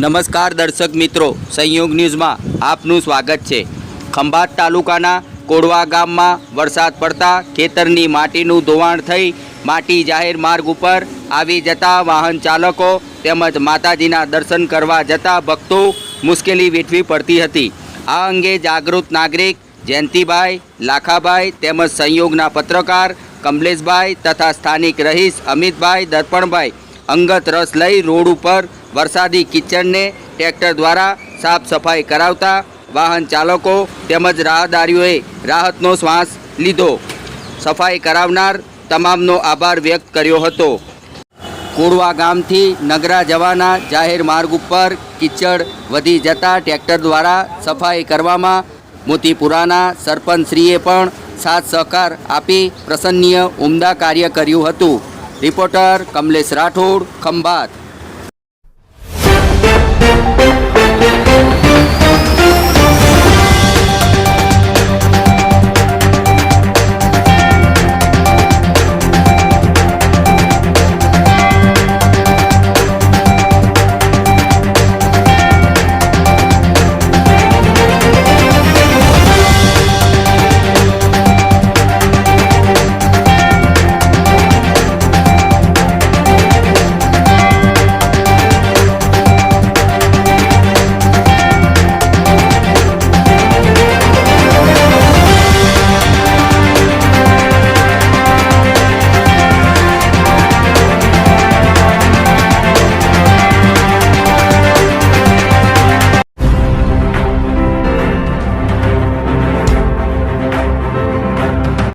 નમસ્કાર દર્શક મિત્રો, સંયોગ ન્યૂઝમાં આપનું સ્વાગત છે. ખંભાત તાલુકાના કોડવા ગામમાં વરસાદ પડતા ખેતરની માટીનું ધોવાણ થઈ માટી જાહેર માર્ગ ઉપર આવી જતા વાહન ચાલકો તેમજ માતાજીના દર્શન કરવા જતા ભક્તો મુશ્કેલી વેઠવી પડતી હતી. આ અંગે જાગૃત નાગરિક જયંતિભાઈ લાખાભાઈ તેમજ સંયોગના પત્રકાર કમલેશભાઈ તથા સ્થાનિક રહીશ અમિતભાઈ દર્પણભાઈ અંગત રસ લઈ રોડ ઉપર વરસાદી કિચડને ટ્રેક્ટર દ્વારા સાફ સફાઈ કરાવતા વાહન ચાલકો તેમજ રાહદારીઓએ રાહતનો શ્વાસ લીધો. સફાઈ કરાવનાર તમામનો આભાર વ્યક્ત કર્યો હતો. કોડવા ગામથી નગરા જવાના જાહેર માર્ગ ઉપર કિચડ વધી જતા ટ્રેક્ટર દ્વારા સફાઈ કરવામાં મોતીપુરાના સરપંચશ્રીએ પણ સાથ સહકાર આપી પ્રસન્નીય ઉમદા કાર્ય કર્યું હતું. રિપોર્ટર કમલેશ રાઠોડ, ખંભાત.